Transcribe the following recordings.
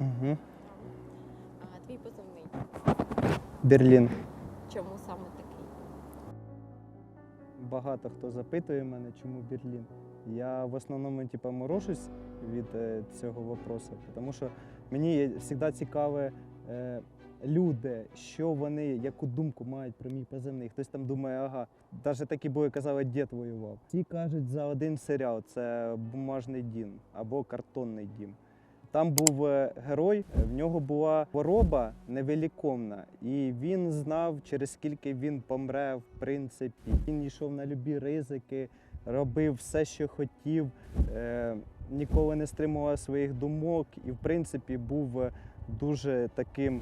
Угу. А, твій позивний. Берлін. Чому саме такий? Багато хто запитує мене, чому Берлін. Я в основному типу, морожусь від е, цього вопросу, тому що мені завжди цікаве е, люди, що вони, яку думку мають про мій позивний. Хтось там думає, ага, навіть такі бої казали, дід воював. Всі кажуть за один серіал це бумажний дім або картонний дім. Там був е, герой, е, в нього була хвороба невиліковна, і він знав, через скільки він помре, в принципі. Він йшов на любі ризики, робив все, що хотів, е, ніколи не стримував своїх думок і, в принципі, був дуже таким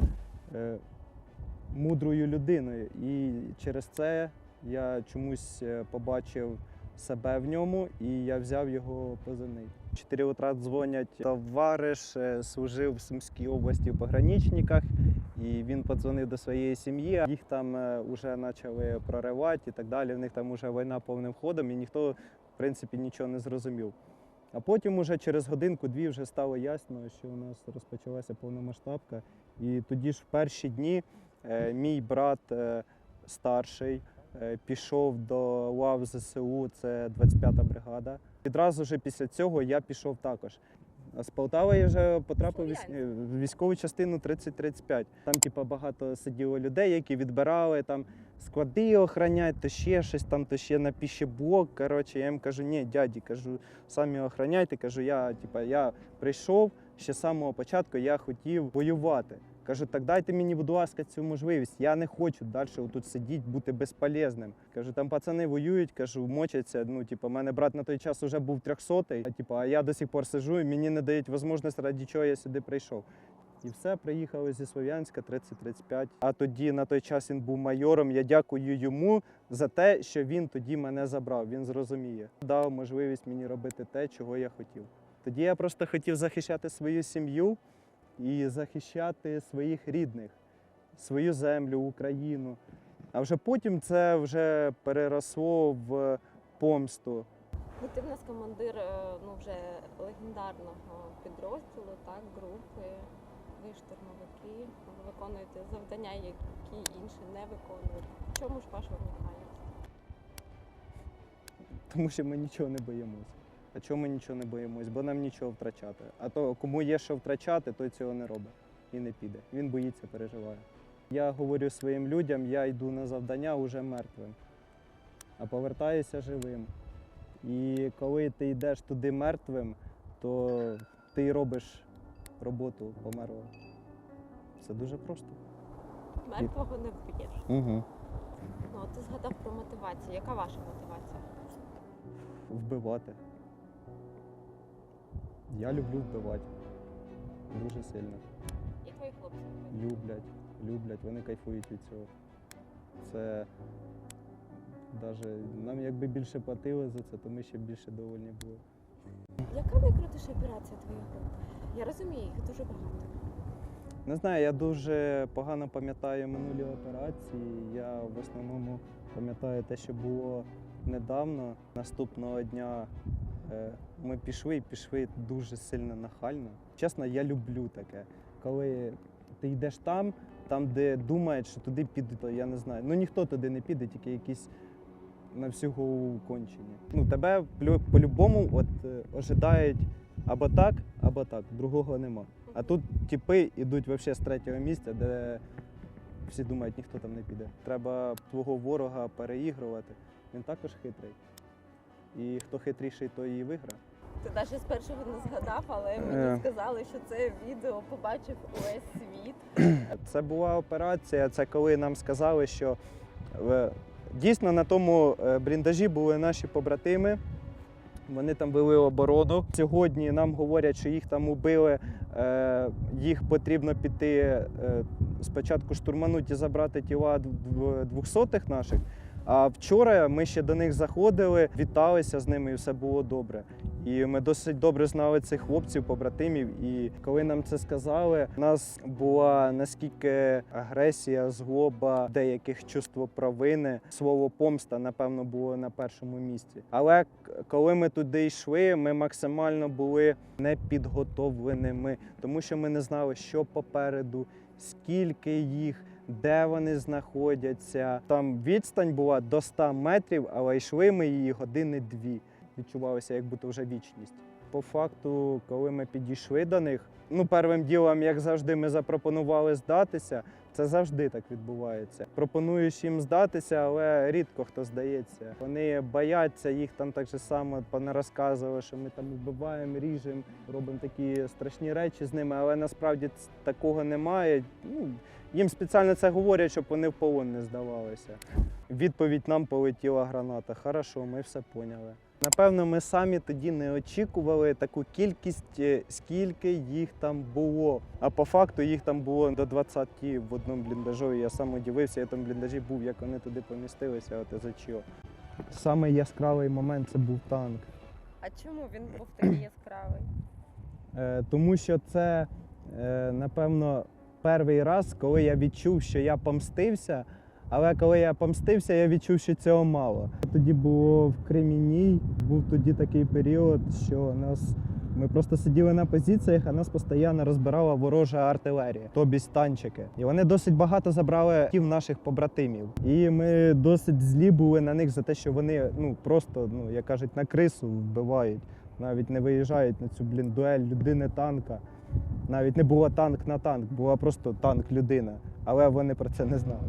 мудрою людиною. І через це я чомусь побачив себе в ньому і я взяв його позивний. В 4 утра дзвонять товариш, е, служив в Сумській області в пограничниках, і він подзвонив до своєї сім'ї. Їх там вже почали проривати і так далі. В них там вже війна повним ходом, і ніхто, в принципі, нічого не зрозумів. А потім, уже через годинку-дві, вже стало ясно, що у нас розпочалася повномасштабка. І тоді ж в перші дні е, мій брат е, старший е, пішов до лав ЗСУ, це 25-та бригада. Відразу ж після цього я пішов також. З Полтави я вже потрапив в в військову частину 30-35. Там, типу, багато сиділо людей, які відбирали там склади охранять, то ще щось там, то ще на піщеблок. Коротше, я їм кажу, ні, дяді, кажу, самі охраняйте. Кажу, я, типу, я прийшов ще з самого початку, я хотів воювати. Кажу, так дайте мені, будь ласка, цю можливість. Я не хочу далі тут сидіти, бути безполезним. Кажу, там пацани воюють, кажу, мочаться. Ну, типу, мене брат на той час вже був 300 а, типу, а я до сих пор сижу, і мені не дають можливість, раді чого я сюди прийшов. І все, приїхали зі Слов'янська 30-35. А тоді на той час він був майором. Я дякую йому за те, що він тоді мене забрав. Він зрозуміє. Дав можливість мені робити те, чого я хотів. Тоді я просто хотів захищати свою сім'ю і захищати своїх рідних, свою землю, Україну. А вже потім це вже переросло в помсту. Ну, ти в нас командир е, ну, вже легендарного підрозділу, так, групи. Ви штурмовики, ви виконуєте завдання, які інші не виконують. В чому ж ваша унікальність? Тому що ми нічого не боїмося. А чому ми нічого не боїмось? Бо нам нічого втрачати. А то кому є що втрачати, той цього не робить і не піде. Він боїться, переживає. Я говорю своїм людям, я йду на завдання уже мертвим, а повертаюся живим. І коли ти йдеш туди мертвим, то ти робиш роботу померлого. Це дуже просто. Мертвого не вб'єш. Угу. Ну, ти згадав про мотивацію. Яка ваша мотивація? Вбивати. Я люблю вбивати. Дуже сильно. І твої хлопці? люблять, люблять, вони кайфують від цього. Це даже нам якби більше платили за це, то ми ще більше довольні були. Яка найкрутіша операція твоєї групи? Я розумію, їх дуже багато. Не знаю, я дуже погано пам'ятаю минулі операції. Я в основному пам'ятаю те, що було недавно. Наступного дня ми пішли і пішли дуже сильно нахально. Чесно, я люблю таке. Коли ти йдеш там, там, де думають, що туди піде, то я не знаю. Ну ніхто туди не піде, тільки якісь на голову кончені. Ну, тебе по-любому от, е, ожидають або так, або так. Другого нема. А тут типи йдуть взагалі з третього місця, де всі думають, ніхто там не піде. Треба твого ворога переігрувати. Він також хитрий. І хто хитріший, той і виграє. Ти навіть з першого не згадав, але Е. мені сказали, що це відео побачив увесь світ. Це була операція. Це коли нам сказали, що е, дійсно на тому е, бліндажі були наші побратими. Вони там вели оборону. Сьогодні нам говорять, що їх там убили. е, Їх потрібно піти е, спочатку штурмануть і забрати тіла дв- двохсотих наших, А вчора ми ще до них заходили, віталися з ними, і все було добре. І ми досить добре знали цих хлопців, побратимів. І коли нам це сказали, у нас була наскільки агресія, злоба, деяких чувство провини, слово помста, напевно, було на першому місці. Але коли ми туди йшли, ми максимально були непідготовленими, тому що ми не знали, що попереду, скільки їх. Де вони знаходяться? Там відстань була до 100 метрів, але йшли ми її години дві. Відчувалося, як будто вже вічність. По факту, коли ми підійшли до них, ну першим ділом, як завжди, ми запропонували здатися. Це завжди так відбувається. Пропонуєш їм здатися, але рідко хто здається. Вони бояться, їх там так же само понарозказували, що ми там вбиваємо, ріжемо, робимо такі страшні речі з ними, але насправді такого немає. Ну, їм спеціально це говорять, щоб вони в полон не здавалися. Відповідь нам полетіла граната. Хорошо, ми все поняли. Напевно, ми самі тоді не очікували таку кількість, е, скільки їх там було. А по факту їх там було до 20 в одному бліндажу. Я сам удивився, я в бліндажі був, як вони туди помістилися, от за чого. Саме яскравий момент це був танк. А чому він був такий яскравий? Е, тому що це, е, напевно, перший раз, коли я відчув, що я помстився. Але коли я помстився, я відчув, що цього мало. Тоді було в Кремінній, був тоді такий період, що нас. Ми просто сиділи на позиціях, а нас постійно розбирала ворожа артилерія, тобі танчики. І вони досить багато забрали тів наших побратимів. І ми досить злі були на них за те, що вони ну просто, ну як кажуть, на крису вбивають навіть не виїжджають на цю блін дуель людини танка. Навіть не було танк на танк, була просто танк людина. Але вони про це не знали.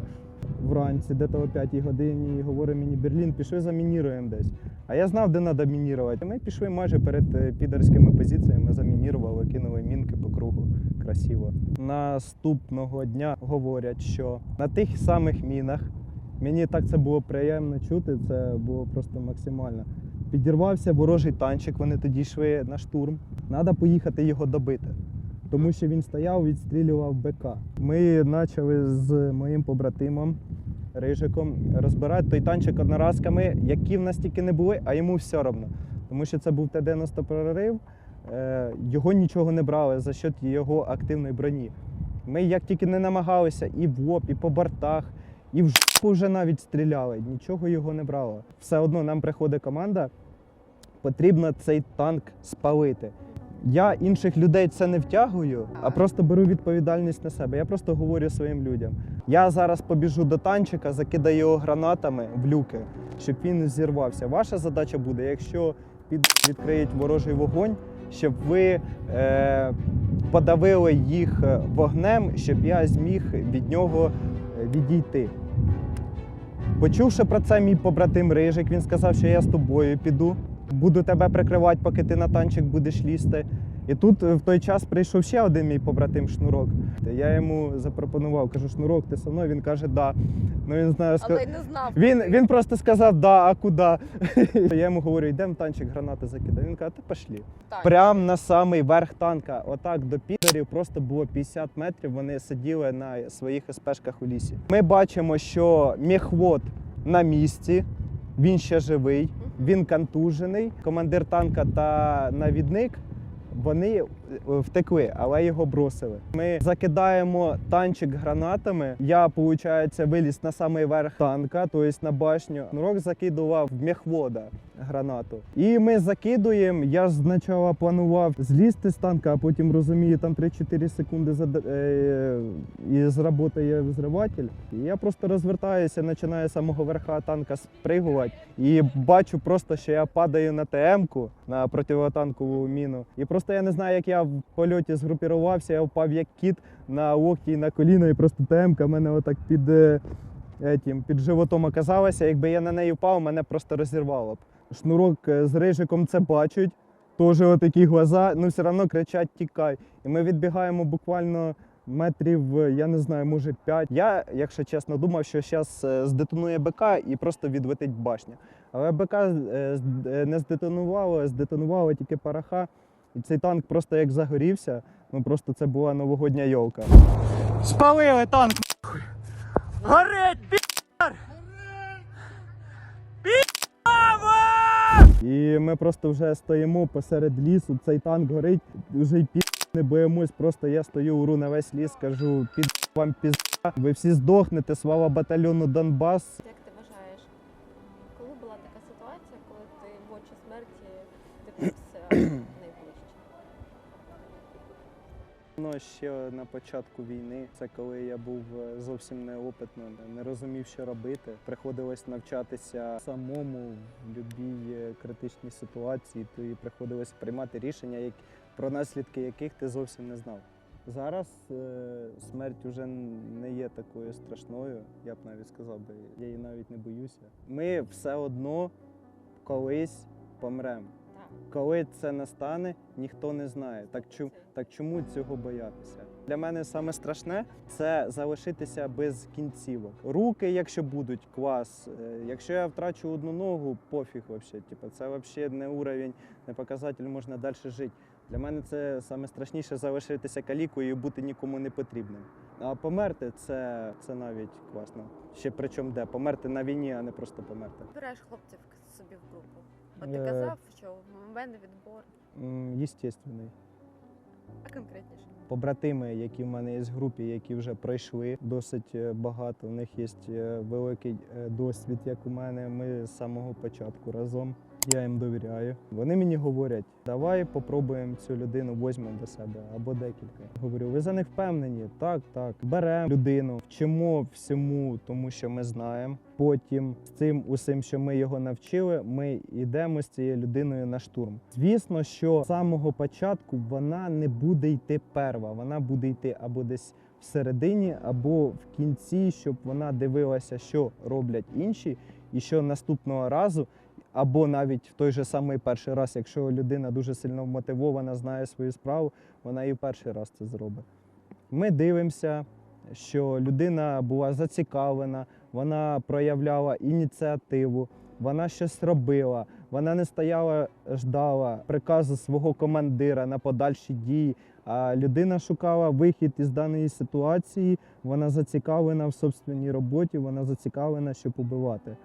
Вранці, де то о 5 годині, говорить мені Берлін, пішли замініруємо десь. А я знав, де треба мінірувати. Ми пішли майже перед е, підерськими позиціями, замінірували, кинули мінки по кругу. Красиво. Наступного дня говорять, що на тих самих мінах мені так це було приємно чути, це було просто максимально. Підірвався ворожий танчик, вони тоді йшли на штурм. Треба поїхати його добити. Тому що він стояв, відстрілював БК. Ми почали з моїм побратимом Рижиком розбирати той танчик одноразками, які в нас тільки не були, а йому все одно. Тому що це був Т-90 прорив, е, його нічого не брали за счет його активної броні. Ми як тільки не намагалися і в лоб, і по бортах, і в жопу вже навіть стріляли, нічого його не брало. Все одно нам приходить команда, потрібно цей танк спалити. Я інших людей це не втягую, а просто беру відповідальність на себе. Я просто говорю своїм людям. Я зараз побіжу до танчика, закидаю його гранатами в люки, щоб він зірвався. Ваша задача буде, якщо під відкриють ворожий вогонь, щоб ви е, подавили їх е, вогнем, щоб я зміг від нього е, відійти. Почувши про це, мій побратим Рижик, він сказав, що я з тобою піду. Буду тебе прикривати, поки ти на танчик будеш лізти. І тут е, в той час прийшов ще один мій побратим Шнурок. Я йому запропонував, кажу, Шнурок, ти со мною? Він каже, да. Ну він знає, ска- Але не знав. він, він просто сказав, да, а куди? Я йому говорю, йдемо танчик, гранати закидай. Він каже, та пошли. Так. Прямо на самий верх танка, отак до підерів, просто було 50 метрів. Вони сиділи на своїх СПшках у лісі. Ми бачимо, що міхвод на місці, він ще живий, він контужений. Командир танка та навідник. Вони втекли, але його бросили. Ми закидаємо танчик гранатами. Я, виходить, виліз на самий верх танка, тобто на башню. Нурок закидував в міхвода гранату. І ми закидуємо. Я ж спочатку планував злізти з танка, а потім розумію, там 3-4 секунди зад... е... і зработає взриватель. І я просто розвертаюся, починаю з самого верха танка спригувати. І бачу просто, що я падаю на ТМ-ку на противотанкову міну. І просто я не знаю, як я в польоті згрупірувався, я впав як кіт на локті і на коліно, і просто ТМ-ка мене отак під. е, Етім, під животом оказалася, якби я на неї впав, мене просто розірвало б. Шнурок е, з рижиком це бачать, теж отакі глаза, ну все одно кричать тікай. І ми відбігаємо буквально метрів, е, я не знаю, може 5. Я, якщо чесно, думав, що зараз здетонує БК і просто відлетить башня. Але БК не здетонувало, здетонувало тільки параха. І цей танк просто як загорівся, ну просто це була новогодня йолка. Спалили танк! нахуй. Горить, пі***р! І ми просто вже стоїмо посеред лісу, цей танк горить, вже й пі не боїмось. Просто я стою, уру на весь ліс, кажу, під вам пізда, ви всі здохнете, слава батальйону Донбас. Як ти вважаєш, коли була така ситуація, коли ти в очі смерті дивився Ну, ще на початку війни, це коли я був е, зовсім неопитним, не розумів, що робити. Приходилось навчатися самому в будь-якій е, критичній ситуації. Тобі приходилось приймати рішення, про наслідки яких ти зовсім не знав. Зараз е, смерть вже не є такою страшною, я б навіть сказав би, я її навіть не боюся. Ми все одно колись помремо. Коли це настане, ніхто не знає. Так, чу, так чому цього боятися? Для мене саме страшне це залишитися без кінцівок. Руки, якщо будуть, клас. Е, Якщо я втрачу одну ногу, пофіг вообще. Типу, це взагалі не уровень, не показатель, можна далі жити. Для мене це саме страшніше залишитися калікою і бути нікому не потрібним. А померти це, це навіть класно. Ще причому де? Померти на війні, а не просто померти. Збираєш хлопців собі в групу. От ти Е. казав, що в мене відбор, Єстественний. а конкретніше. побратими, які в мене є в групі, які вже пройшли досить е, багато. У них є е, великий е, досвід, як у мене. Ми з самого початку разом. Я їм довіряю. Вони мені говорять, давай попробуємо цю людину, візьмемо до себе або декілька. Говорю, ви за них впевнені? Так, так. Беремо людину, вчимо всьому, тому що ми знаємо. Потім з цим усім, що ми його навчили, ми йдемо з цією людиною на штурм. Звісно, що з самого початку вона не буде йти перва, вона буде йти або десь всередині, або в кінці, щоб вона дивилася, що роблять інші, і що наступного разу. Або навіть в той же самий перший раз, якщо людина дуже сильно вмотивована, знає свою справу, вона і в перший раз це зробить. Ми дивимося, що людина була зацікавлена, вона проявляла ініціативу, вона щось робила, вона не стояла, ждала приказу свого командира на подальші дії. А людина шукала вихід із даної ситуації, вона зацікавлена в собственній роботі, вона зацікавлена, щоб убивати.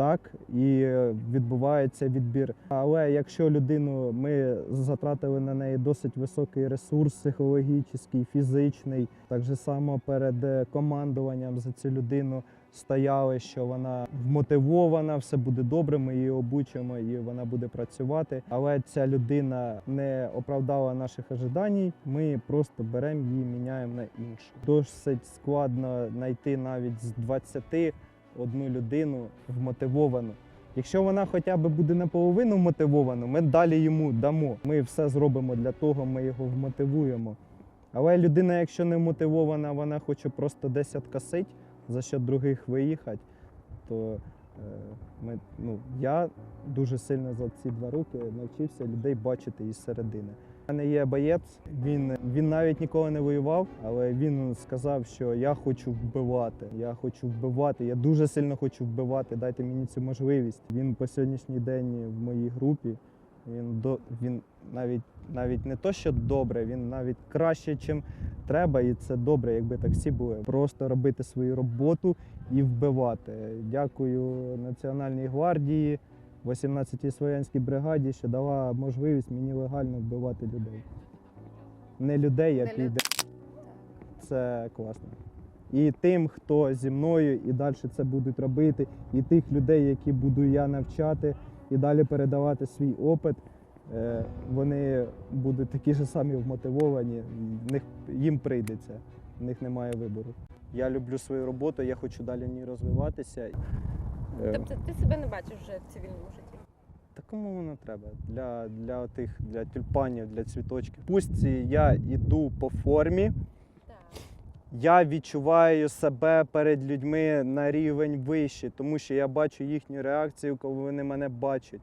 Так і відбувається відбір. Але якщо людину ми затратили на неї досить високий ресурс психологічний, фізичний, так же само перед е, командуванням за цю людину стояли, що вона вмотивована, все буде добре. Ми її обучимо і вона буде працювати. Але ця людина не оправдала наших ожидань. Ми просто беремо її, міняємо на іншу. Досить складно знайти навіть з 20 одну людину вмотивовану. Якщо вона хоча б буде наполовину мотивована, ми далі йому дамо. Ми все зробимо для того, ми його вмотивуємо. Але людина, якщо не мотивована, вона хоче просто десь откосить, за що других виїхати, то е, ми, ну, я дуже сильно за ці два роки навчився людей бачити із середини. Мене є боєць, він, він навіть ніколи не воював, але він сказав, що я хочу вбивати. Я хочу вбивати. Я дуже сильно хочу вбивати. Дайте мені цю можливість. Він по сьогоднішній день в моїй групі. Він до він навіть навіть не то, що добре, він навіть краще, чим треба, і це добре, якби так всі були. Просто робити свою роботу і вбивати. Дякую Національній гвардії, 18-й Слов'янській бригаді, що дала можливість мені легально вбивати людей. Не людей, Не люд- йде. Так. Це класно. І тим, хто зі мною і далі це будуть робити, і тих людей, які буду я навчати і далі передавати свій опит, е, вони будуть такі ж самі вмотивовані. Їм прийдеться, в них немає вибору. Я люблю свою роботу, я хочу далі в ній розвиватися. Е, Тобто ти себе не бачиш вже в цивільному житті? Та кому воно треба? Для, для тих, для тюльпанів, для цвіточків. Пусть я йду по формі, Так. я відчуваю себе перед людьми на рівень вище, тому що я бачу їхню реакцію, коли вони мене бачать.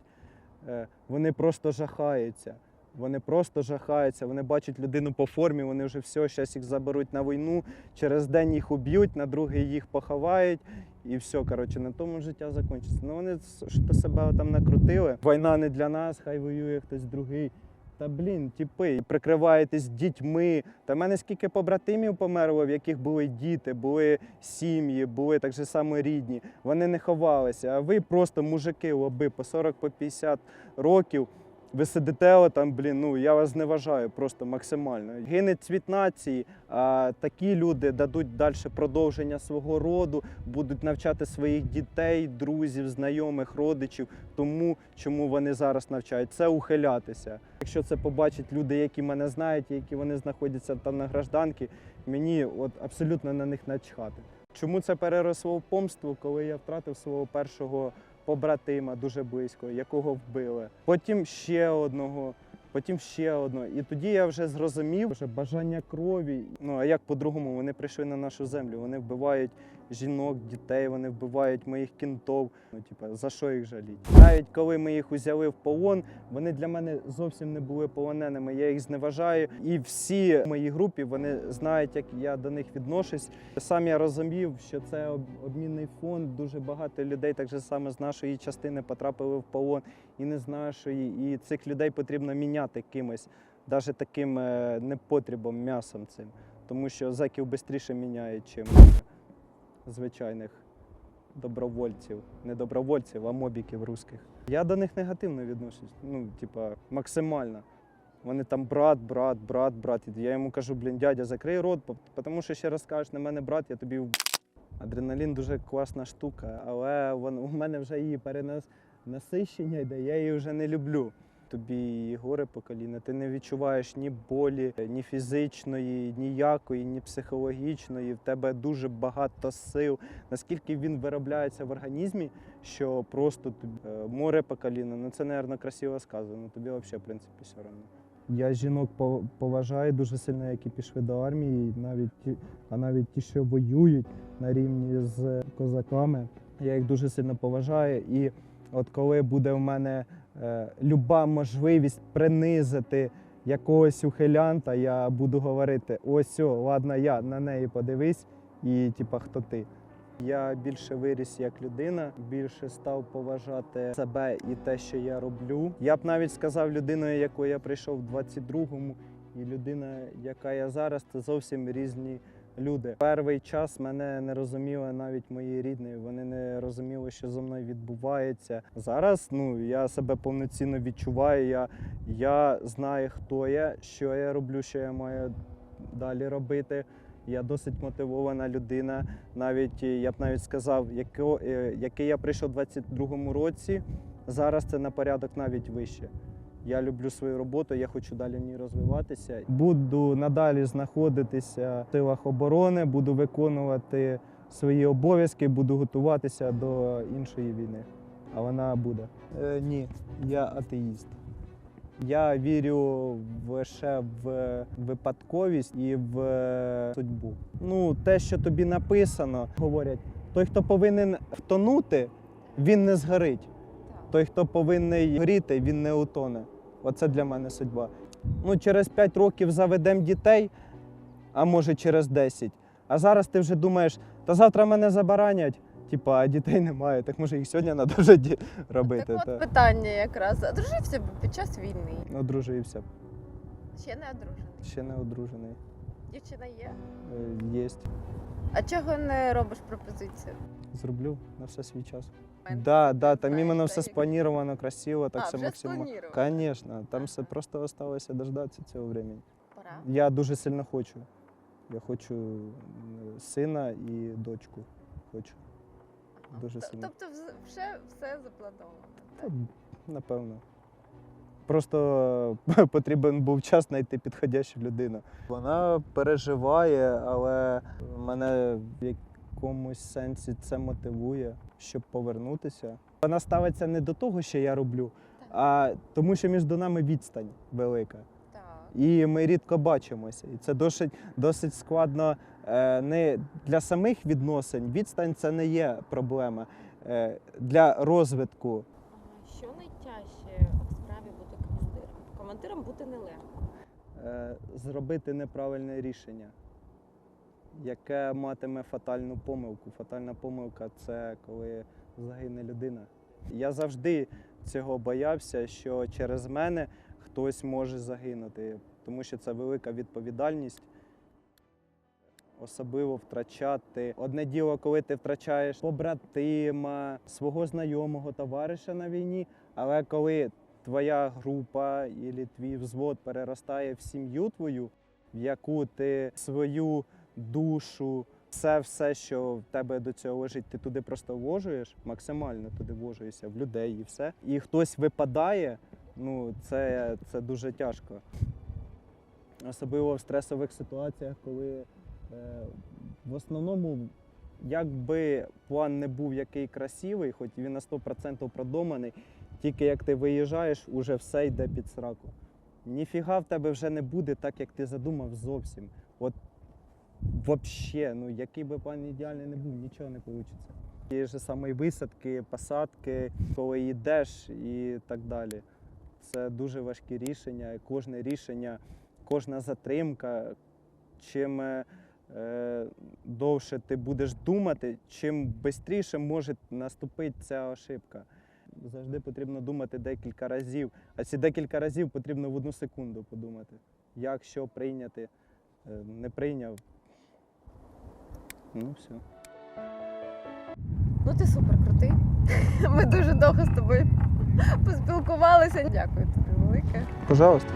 Е, Вони просто жахаються. Вони просто жахаються. Вони бачать людину по формі, вони вже все, зараз їх заберуть на війну, через день їх уб'ють, на другий їх поховають, і все, коротше, на тому життя закінчиться. Ну вони що себе там накрутили. Війна не для нас, хай воює хтось другий. Та блін, тіпи, прикриваєтесь дітьми. Та в мене скільки побратимів померло, в яких були діти, були сім'ї, були так же само рідні. Вони не ховалися. А ви просто мужики, лоби по 40 по 50 років. Ви сидите отам, блін, ну я вас зневажаю просто максимально. Гине цвіт нації, а такі люди дадуть далі продовження свого роду, будуть навчати своїх дітей, друзів, знайомих, родичів тому, чому вони зараз навчають. Це ухилятися. Якщо це побачать люди, які мене знають, які вони знаходяться там на гражданці, мені от абсолютно на них начхати. Чому це переросло в помству, коли я втратив свого першого побратима дуже близько, якого вбили. Потім ще одного, потім ще одного. І тоді я вже зрозумів, що бажання крові. Ну а як по-другому вони прийшли на нашу землю? Вони вбивають жінок, дітей, вони вбивають моїх кінтов. Ну, типа, за що їх жаліть? Навіть коли ми їх узяли в полон, вони для мене зовсім не були полоненими. Я їх зневажаю. І всі в моїй групі вони знають, як я до них відношусь. Сам я розумів, що це обмінний фонд. Дуже багато людей, так же саме з нашої частини, потрапили в полон і не з нашої. І цих людей потрібно міняти кимось, навіть таким е, непотрібом, м'ясом цим. Тому що зеків швидше міняють, чим звичайних добровольців, не добровольців, а мобіків русських. Я до них негативно відношусь. Ну, типа, максимально. Вони там брат, брат, брат, брат. Я йому кажу, блін, дядя, закрий рот, тому що ще раз скажеш на мене брат, я тобі. в***». Адреналін дуже класна штука, але вон, у мене вже її перенасищення йде, я її вже не люблю. Тобі горе по коліна, ти не відчуваєш ні болі, ні фізичної, ніякої, ні психологічної. В тебе дуже багато сил. Наскільки він виробляється в організмі, що просто тобі, е, море по коліна, ну це, мабуть, красиво сказано. Тобі взагалі, в принципі, все одно. Я жінок поважаю дуже сильно, які пішли до армії, навіть а навіть ті, що воюють на рівні з козаками. Я їх дуже сильно поважаю. І от коли буде в мене люба можливість принизити якогось ухилянта, я буду говорити: ось, о, ладно, я на неї подивись, і типа хто ти. Я більше виріс як людина, більше став поважати себе і те, що я роблю. Я б навіть сказав людиною, якою я прийшов в 22-му, і людина, яка я зараз, це зовсім різні люди. Перший час мене не розуміли навіть мої рідні. Вони не розуміли, що зі мною відбувається. Зараз ну я себе повноцінно відчуваю. Я, я знаю, хто я, що я роблю, що я маю далі робити. Я досить мотивована людина. Навіть е, я б навіть сказав, е, який я прийшов у 22-му році. Зараз це на порядок навіть вище. Я люблю свою роботу, я хочу далі в ній розвиватися. Буду надалі знаходитися в силах оборони, буду виконувати свої обов'язки, буду готуватися до іншої війни. А вона буде. Е, ні, я атеїст. Я вірю лише в випадковість і в судьбу. Ну, те, що тобі написано, говорять, той, хто повинен втонути, він не згорить. Той, хто повинен горіти, він не утоне. Оце для мене судьба. Ну, через 5 років заведемо дітей, а може через 10. А зараз ти вже думаєш, та завтра мене забаранять. Типа, а дітей немає, так може їх сьогодні треба вже ді- робити. Так та. от питання якраз. Одружився б під час війни. Одружився. Ще не одружений. Ще не одружений. Дівчина є. Е, Єсть. А чого не робиш пропозицію? Зроблю на все свій час. Момент. Да, да, там іменно все сплановано, красиво, так а, все вже максимально. Звісно, там все просто осталося дождатися цього времени. Пора. Я дуже сильно хочу. Я хочу м, сина і дочку. Хочу. Дуже Т- сильно. Тобто вз- вже все заплановано. Та, напевно. Просто потрібен був час знайти підходящу людину. Вона переживає, але мене в якомусь сенсі це мотивує, щоб повернутися. Вона ставиться не до того, що я роблю, а тому, що між нами відстань велика. І ми рідко бачимося. І це досить, досить складно е, не для самих відносин. Відстань це не є проблема. Е, для розвитку Що найтяжче в справі бути командиром? Командиром бути нелегко. е, зробити неправильне рішення, яке матиме фатальну помилку. Фатальна помилка це коли загине людина. Я завжди цього боявся, що через мене хтось може загинути, тому що це велика відповідальність. Особливо втрачати одне діло, коли ти втрачаєш побратима, свого знайомого товариша на війні, але коли твоя група і твій взвод переростає в сім'ю твою, в яку ти свою душу, все, все, що в тебе до цього лежить, ти туди просто вложуєш, максимально туди вложуєшся в людей і все. І хтось випадає, ну це, це дуже тяжко. Особливо в стресових ситуаціях, коли е, в основному, якби план не був який красивий, хоч він на 100% продуманий, тільки як ти виїжджаєш, уже все йде під сраку. Ніфіга в тебе вже не буде так, як ти задумав зовсім. От Вообще, ну який би план ідеальний не був, нічого не вийде. Ті ж саме висадки, посадки, коли йдеш і так далі. Це дуже важкі рішення. Кожне рішення, кожна затримка, чим е, довше ти будеш думати, чим швидше може наступити ця ошибка. Завжди потрібно думати декілька разів, а ці декілька разів потрібно в одну секунду подумати, як що прийняти, Е, не прийняв. Ну, все. Ну ти супер крутий. Ми дуже довго з тобою поспілкувалися. Дякую тобі велике. Пожалуйста.